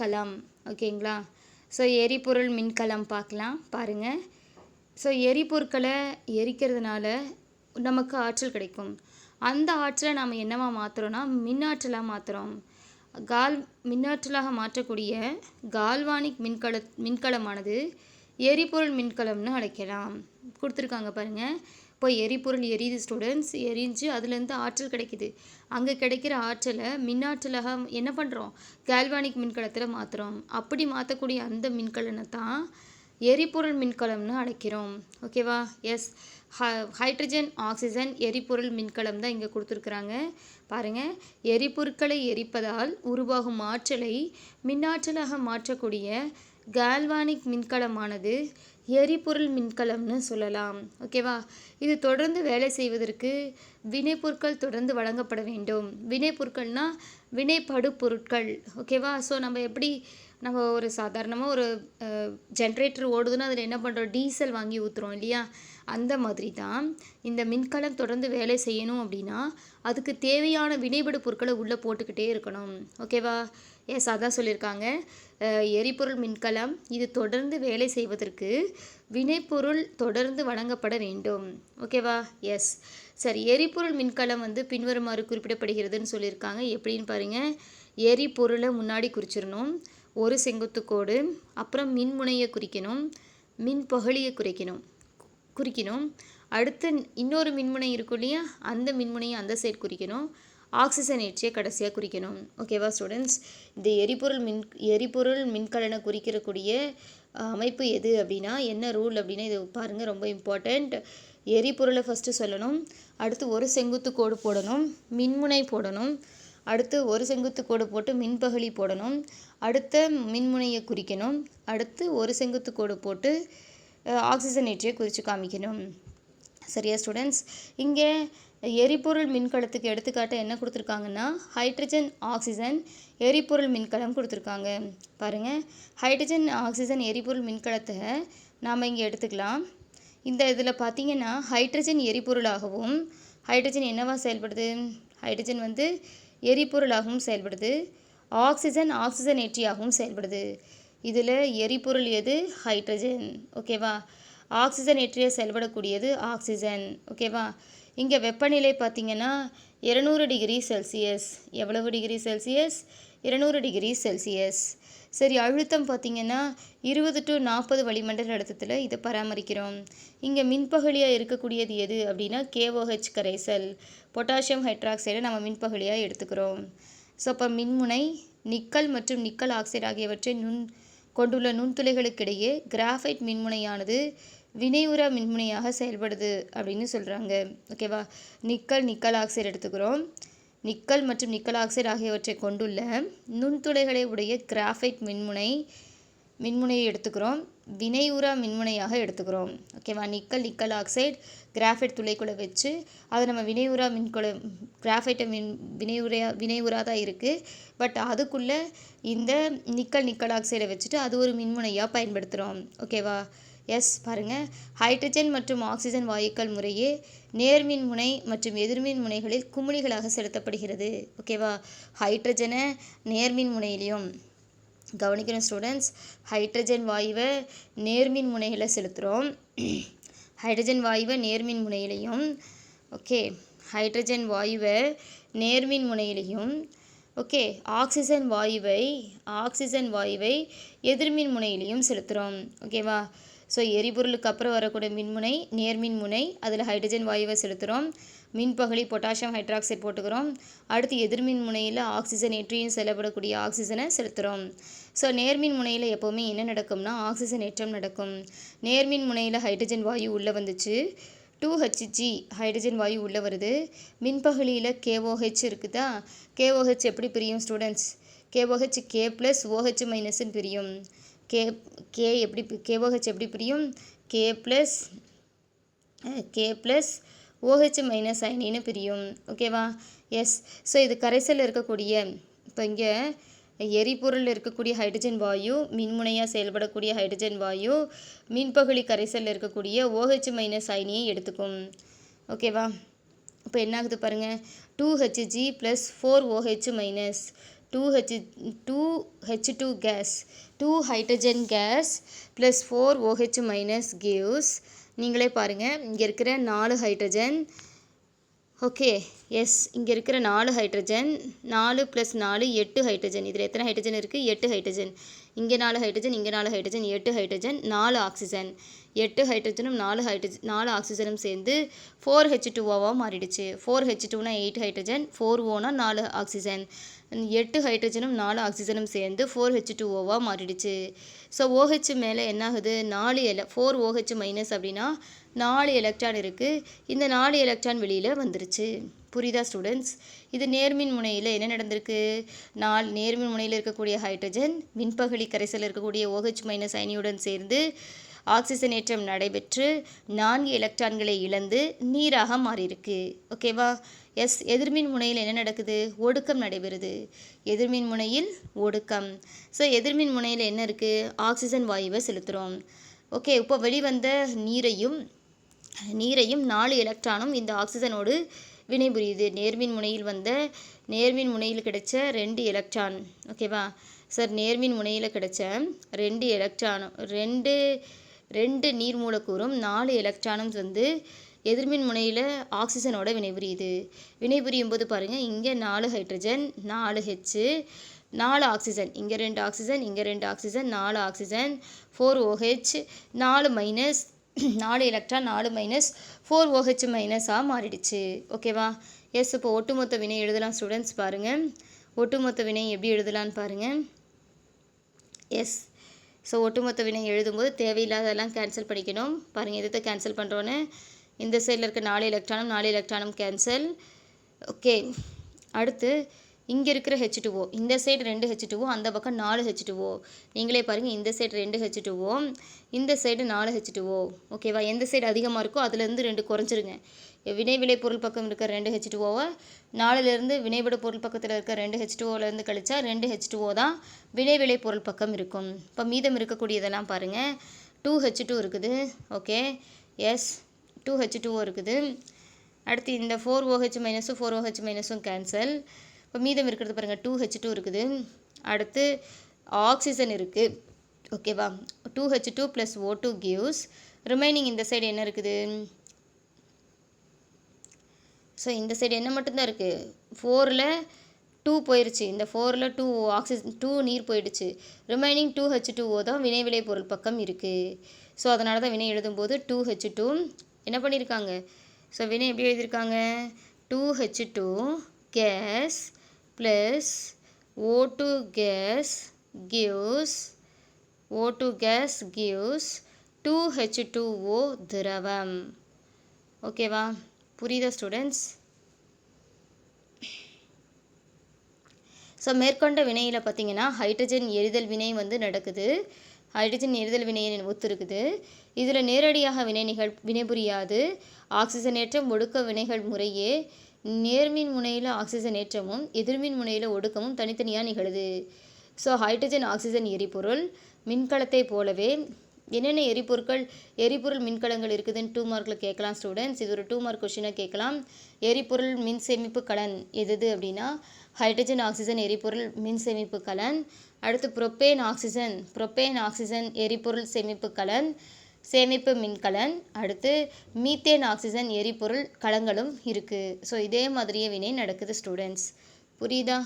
கலம் ஓகேங்களா? ஸோ எரிபொருள் மின்கலம் பார்க்கலாம் பாருங்கள் ஸோ எரிபொருட்களை எரிக்கிறதுனால நமக்கு ஆற்றல் கிடைக்கும். அந்த ஆற்றலை நாம் என்னவா மாற்றுறோன்னா மின்னாற்றலாக மாற்றுறோம் கால் மின்னாற்றலாக மாற்றக்கூடிய கால்வானிக் மின்கல மின்கலமானது எரிபொருள் மின்கலம்னு அழைக்கலாம். கொடுத்துருக்காங்க பாருங்கள் இப்போ எரிபொருள் எரியுது ஸ்டூடெண்ட்ஸ் எரிஞ்சு அதுலேருந்து ஆற்றல் கிடைக்குது. அங்கே கிடைக்கிற ஆற்றலை மின்னாற்றலாக என்ன பண்ணுறோம் கேல்வானிக் மின்கலத்தில் மாற்றுறோம் அப்படி மாற்றக்கூடிய அந்த மின்கலனை தான் எரிபொருள் மின்கலம்னு அழைக்கிறோம். ஓகேவா எஸ் ஹ ஹைட்ரஜன் ஆக்சிஜன் எரிபொருள் மின்கலம் தான் இங்கே கொடுத்துருக்குறாங்க. பாருங்கள் எரிபொருட்களை எரிப்பதால் உருவாகும் ஆற்றலை மின்னாற்றலாக மாற்றக்கூடிய கால்வானிக் மின்கலமானது எரிபொருள் மின்கலம்னு சொல்லலாம். ஓகேவா இது தொடர்ந்து வேலை செய்வதற்கு வினைப்பொருட்கள் தொடர்ந்து வழங்கப்பட வேண்டும். வினைப்பொருட்கள்னால் வினைப்படு பொருட்கள். ஓகேவா ஸோ நம்ம எப்படி நம்ம ஒரு சாதாரணமாக ஒரு ஜென்ரேட்டர் ஓடுதுன்னா அதில் என்ன பண்ணுறோம் டீசல் வாங்கி ஊற்றுறோம் இல்லையா? அந்த மாதிரி தான் இந்த மின்கலம் தொடர்ந்து வேலை செய்யணும் அப்படின்னா அதுக்கு தேவையான வினைபடு பொருட்களை உள்ளே போட்டுக்கிட்டே இருக்கணும். ஓகேவா எஸ் அதான் சொல்லியிருக்காங்க. எரிபொருள் மின்கலம் இது தொடர்ந்து வேலை செய்வதற்கு வினைப்பொருள் தொடர்ந்து வழங்கப்பட வேண்டும். ஓகேவா? எஸ். சரி எரிபொருள் மின்கலம் வந்து பின்வருமாறு குறிப்பிடப்படுகிறதுன்னு சொல்லியிருக்காங்க. எப்படின்னு பாருங்கள் எரிபொருளை முன்னாடி குறிச்சிடணும். ஒரு செங்குத்து கோடு அப்புறம் மின்முனையை குறிக்கணும். மின் புகழியை குறிக்கணும். குறிக்கணும். அடுத்து இன்னொரு மின்முனை இருக்கும் இல்லையா? அந்த மின்முனையை அந்த சைடு குறிக்கணும். ஆக்சிஜன் ஏற்றிய கடைசியாக குறிக்கணும். ஓகேவா ஸ்டூடெண்ட்ஸ் இந்த எரிபொருள் மின் எரிபொருள் மின்கலனை குறிக்கிறக்கூடிய அமைப்பு எது அப்படின்னா என்ன ரூல் அப்படின்னா இது பாருங்கள் ரொம்ப இம்பார்ட்டண்ட் எரிபொருளை ஃபஸ்ட்டு சொல்லணும். அடுத்து ஒரு செங்குத்து கோடு போடணும். மின்முனை போடணும். அடுத்து ஒரு செங்குத்து கோடு போட்டு மின்பகலி போடணும். அடுத்த மின்முனையை குறிக்கணும். அடுத்து ஒரு செங்குத்து கோடு போட்டு ஆக்சிஜன் ஏற்றியை குறித்து காமிக்கணும். சரியா ஸ்டூடெண்ட்ஸ் இங்கே எரிபொருள் மின்கலத்துக்கு எடுத்துக்காட்டு என்ன கொடுத்துருக்காங்கன்னா ஹைட்ரஜன் ஆக்சிஜன் எரிபொருள் மின்கலம் கொடுத்துருக்காங்க. பாருங்கள் ஹைட்ரஜன் ஆக்சிஜன் எரிபொருள் மின்கலத்தை நாம் இங்கே எடுத்துக்கலாம். இந்த இதில் பார்த்தீங்கன்னா ஹைட்ரஜன் எரிபொருளாகவும் ஹைட்ரஜன் என்னவா செயல்படுது? ஹைட்ரஜன் வந்து எரிபொருளாகவும் செயல்படுது. ஆக்சிஜன் ஆக்சிஜன் ஏற்றியாகவும் செயல்படுது. இதில் எரிபொருள் எது? ஹைட்ரஜன் ஓகேவா ஆக்சிஜன் ஏற்றிய செயல்படக்கூடியது ஆக்சிஜன் ஓகேவா இங்கே வெப்பநிலை பார்த்திங்கன்னா இருநூறு டிகிரி செல்சியஸ். எவ்வளவு டிகிரி செல்சியஸ்? இருநூறு டிகிரி செல்சியஸ். சரி அழுத்தம் பார்த்திங்கன்னா இருபது டு நாற்பது வளிமண்டல அழுத்தத்தில் இதை பராமரிக்கிறோம். இங்கே மின்பகுலியாக இருக்கக்கூடியது எது அப்படின்னா கேஓஹெச் கரைசல். பொட்டாசியம் ஹைட்ராக்சைடை நம்ம மின்பகலியாக எடுத்துக்கிறோம். ஸோ அப்போ மின்முனை நிக்கல் மற்றும் நிக்கல் ஆக்சைடு ஆகியவற்றை நுண் கொண்டுள்ள நுண்துளைகளுக்கிடையே கிராஃபைட் மின்முனையானது வினையுற மின்முனையாக செயல்படுது அப்படின்னு சொல்கிறாங்க ஓகேவா நிக்கல் நிக்கல் ஆக்சைடு எடுத்துக்கிறோம். நிக்கல் மற்றும் நிக்கல் ஆக்சைடு ஆகியவற்றை கொண்டுள்ள நுண்துளைகளை உடைய கிராஃபைட் மின்முனை மின்முனையை எடுத்துக்கிறோம். வினையுறா மின்முனையாக எடுத்துக்கிறோம். ஓகேவா நிக்கல் நிக்கல் ஆக்சைடு கிராஃபைட் துளைக்குள்ளே வச்சு அதை நம்ம வினையுறா மின்குளை கிராஃபைட்டை மின் வினையுறையா வினையுறா தான் இருக்குது பட் அதுக்குள்ளே இந்த நிக்கல் நிக்கல் ஆக்சைடை வச்சுட்டு அது ஒரு மின்முனையாக பயன்படுத்துகிறோம் ஓகேவா எஸ் பாருங்கள் ஹைட்ரஜன் மற்றும் ஆக்சிஜன் வாயுக்கள் முறையே நேர்மின் முனை மற்றும் எதிர்மின் முனைகளில் குமிழிகளாக செலுத்தப்படுகிறது. ஓகேவா ஹைட்ரஜனை நேர்மின் முனையிலையும். கவனிக்கணும் ஸ்டூடெண்ட்ஸ் ஹைட்ரஜன் வாயுவை நேர்மின் முனையில் செலுத்துகிறோம் ஹைட்ரஜன் வாயுவை நேர்மின் முனையிலையும். ஓகே ஹைட்ரஜன் வாயுவை நேர்மின் முனையிலையும். ஓகே ஆக்சிஜன் வாயுவை ஆக்சிஜன் வாயுவை எதிர்மின் முனையிலையும் செலுத்துகிறோம் ஓகேவா ஸோ எரிபொருளுக்கு அப்புறம் வரக்கூடிய மின்முனை நேர்மின் முனை அதில் ஹைட்ரஜன் வாயுவை செலுத்துகிறோம். மின்பகுளி பொட்டாசியம் ஹைட்ராக்சைட் போட்டுக்கிறோம். அடுத்து எதிர்மின் முனையில் ஆக்சிஜன் ஏற்றியும் செல்லப்படக்கூடிய ஆக்சிஜனை செலுத்துகிறோம். ஸோ நேர்மின் முனையில் எப்போவுமே என்ன நடக்கும்னா ஆக்சிஜன் ஏற்றம் நடக்கும். நேர்மின் முனையில் ஹைட்ரஜன் வாயு உள்ளே வந்துச்சு. டூ ஹெச்ஜி ஹைட்ரஜன் வாயு உள்ளே வருது. மின்பகுளியில் கேஓஹெச் இருக்குதா? கேஓஹெச் எப்படி பிரியும் students KOH K plus OH மைனஸ்ன்னு பிரியும். கே கே எப்படி கேஓஹெச் எப்படி பிரியும்? K plus K plus OH minus அயனின்னு பிரியும். ஓகேவா எஸ் ஸோ இது கரைசலில் இருக்கக்கூடிய இப்போ இங்கே எரிபொருள் இருக்கக்கூடிய ஹைட்ரஜன் வாயு மின்முனையாக செயல்படக்கூடிய ஹைட்ரஜன் வாயு மின்பகுளி கரைசலில் இருக்கக்கூடிய ஓஹெச் மைனஸ் அயனியை எடுத்துக்கும். ஓகேவா இப்போ என்ன ஆகுது பாருங்கள் two Hg plus four OH minus two H two H two gas two hydrogen gas plus four OH minus gives நீங்களே பாருங்கள் இங்கே இருக்கிற நாலு ஹைட்ரஜன் ஓகே எஸ் இங்கே இருக்கிற நாலு ஹைட்ரஜன் நாலு ப்ளஸ் நாலு எட்டு ஹைட்ரஜன் இதில் எத்தனை ஹைட்ரஜன் இருக்குது எட்டு ஹைட்ரஜன் இங்கே நாலு ஹைட்ரஜன் இங்கே நாலு ஹைட்ரஜன் எட்டு ஹைட்ரஜன் நாலு ஆக்சிஜன் எட்டு ஹைட்ரஜனும் நாலு ஹைட்ரஜன் நாலு ஆக்சிஜனும் சேர்ந்து ஃபோர் ஹெச் டூ ஓவாக மாறிடுச்சு. ஃபோர் ஹெச் டூனா எயிட் ஹைட்ரஜன் ஃபோர் ஓனா நாலு ஆக்சிஜன் எட்டு ஹைட்ரஜனும் நாலு ஆக்சிஜனும் சேர்ந்து ஃபோர் ஹெச் டூ ஓவாக மாறிடுச்சு. ஸோ ஓஹெச் மேலே என்ன ஆகுது நாலு எல ஃபோர் ஓஹெச் மைனஸ் அப்படின்னா நாலு எலக்ட்ரான் இருக்குது இந்த நாலு எலக்ட்ரான் வெளியில் வந்துருச்சு. புரியுதா ஸ்டூடெண்ட்ஸ் இது நேர்மின் முனையில் என்ன நடந்திருக்கு? நாலு நேர்மின் முனையில் இருக்கக்கூடிய ஹைட்ரஜன் மின்பகலி கரைசலில் இருக்கக்கூடிய ஓஹெச் மைனஸ் அயனியுடன் சேர்ந்து ஆக்சிஜனேற்றம் நடைபெற்று நான்கு எலக்ட்ரான்களை இழந்து நீராக மாறியிருக்கு. ஓகேவா எஸ் எதிர்மின் முனையில் என்ன நடக்குது? ஒடுக்கம் நடைபெறுது. எதிர்மின் முனையில் ஒடுக்கம். ஸோ எதிர்மின் முனையில் என்ன இருக்குது ஆக்சிஜன் வாயுவை செலுத்துகிறோம் ஓகே இப்போ வெளிவந்த நீரையும் நீரையும் நாலு எலக்ட்ரானும் இந்த ஆக்சிஜனோடு வினைபுரியுது. நேர்மின் முனையில் வந்த நேர்மின் முனையில் கிடைச்ச ரெண்டு எலக்ட்ரான் ஓகேவா சார் நேர்மின் முனையில் கிடைச்ச ரெண்டு எலக்ட்ரானும் ரெண்டு ரெண்டு நீர் மூலக்கூறும் நாலு எலக்ட்ரானும் வந்து எதிர்மின் முனையில் ஆக்சிஜனோட வினைபுரியுது. வினைபுரியும் போது பாருங்கள் இங்கே நாலு ஹைட்ரஜன் நாலு ஹெச்சு நாலு ஆக்சிஜன் இங்கே ரெண்டு ஆக்சிஜன் இங்கே ரெண்டு ஆக்சிஜன் நாலு ஆக்சிஜன் ஃபோர் ஓஹெச் நாலு மைனஸ் நாலு எலக்ட்ரான் நாலு மைனஸ் ஃபோர் ஓஹெச் மைனஸாக மாறிடுச்சு. ஓகேவா எஸ் இப்போ ஒட்டுமொத்த வினை எழுதலாம் ஸ்டூடெண்ட்ஸ் பாருங்கள் ஒட்டுமொத்த வினை எப்படி எழுதலான்னு பாருங்கள் எஸ் ஸோ ஒட்டுமொத்த வினை எழுதும்போது தேவையில்லாததெல்லாம் கேன்சல் பண்ணிக்கணும். பாருங்கள் எதை கேன்சல் பண்ணுறோன்னு இந்த சைடில் இருக்க நாலு எலக்ட்ரானும் நாலு எலக்ட்ரானும் கேன்சல் ஓகே அடுத்து இங்கே இருக்கிற ஹெச் டூஓ இந்த சைடு ரெண்டு ஹெச் டூஓ அந்த பக்கம் நாலு ஹெச் டூஓ நீங்களே பாருங்கள் இந்த சைடு ரெண்டு ஹெச் டூஓ இந்த சைடு நாலு ஹெச் டூஓ ஓகேவா எந்த சைடு அதிகமாக இருக்கோ அதுலேருந்து ரெண்டு குறைஞ்சிருங்க வினை விளை பொருள் பக்கம் இருக்கிற ரெண்டு ஹெச் டூஓவை நாலுலேருந்து வினைவிட பொருள் பக்கத்தில் இருக்க ரெண்டு ஹெச் டூஓலேருந்து கழிச்சா ரெண்டு ஹெச் டூஓ தான் வினை விளை பொருள் பக்கம் இருக்கும் இப்போ மீதம் இருக்கக்கூடியதெல்லாம் பாருங்கள் டூ ஹெச் டூ இருக்குது okay yes two H two O இருக்குது அடுத்து இந்த ஃபோர் ஓஹெச் மைனஸும் ஃபோர் ஓஹெச் மைனஸும் கேன்சல் இப்போ மீதம் இருக்கிறது பாருங்கள் டூ ஹெச் டூ இருக்குது. அடுத்து ஆக்சிஜன் இருக்குது ஓகேவா two H two plus O two gives remaining இந்த சைடு என்ன இருக்குது? ஸோ இந்த சைடு என்ன மட்டும்தான் இருக்குது ஃபோரில் டூ போயிடுச்சு இந்த ஃபோரில் டூ ஆக்சிஜன் டூ நீர் போயிடுச்சு. Remaining two H two O தான் வினை விளை பொருள் பக்கம் இருக்குது ஸோ அதனால தான் வினை எழுதும்போது டூ ஹெச் டூ என்ன பண்ணியிருக்காங்க? ஸோ வினை எப்படி எழுதியிருக்காங்க? Two H two gas plus O gas gas gives O2 gas gives 2H2O திரவம். ஓகேவா புரியுதா ஸ்டூடெண்ட்ஸ் ஸோ மேற்கொண்ட வினையில் பார்த்தீங்கன்னா ஹைட்ரஜன் எரிதல் வினை வந்து நடக்குது. ஹைட்ரஜன் எரிதல் வினையை ஒத்து இருக்குது இதில் நேரடியாக வினை நிகழ் வினைபுரியாது. ஆக்சிஜனேற்றம் ஒடுக்க வினைகள் முறையே நேர்மின் முனையில் ஆக்சிஜன் ஏற்றமும் எதிர்மின் முனையில் ஒடுக்கமும் தனித்தனியாக நிகழுது. ஸோ ஹைட்ரஜன் ஆக்சிஜன் எரிபொருள் மின்கலத்தை போலவே என்னென்ன எரிபொருட்கள் எரிபொருள் மின்கலங்கள் இருக்குதுன்னு டூ மார்க்கில் கேட்கலாம் ஸ்டூடெண்ட்ஸ் இது ஒரு டூ மார்க் கொஷினாக கேட்கலாம். எரிபொருள் மின் சேமிப்பு கலன் எது அப்படின்னா ஹைட்ரஜன் ஆக்சிஜன் எரிபொருள் மின் சேமிப்பு கலன். அடுத்து புரொப்பேன் ஆக்சிஜன் புரொப்பேன் ஆக்சிஜன் எரிபொருள் சேமிப்பு கலன். சேமிப்பு மின்கலன் அடுத்து மீத்தேன் ஆக்சிஜன் எரிபொருள் கலங்களும் இருக்குது ஸோ இதே மாதிரியே வினை நடக்குது ஸ்டூடெண்ட்ஸ் புரியுதா?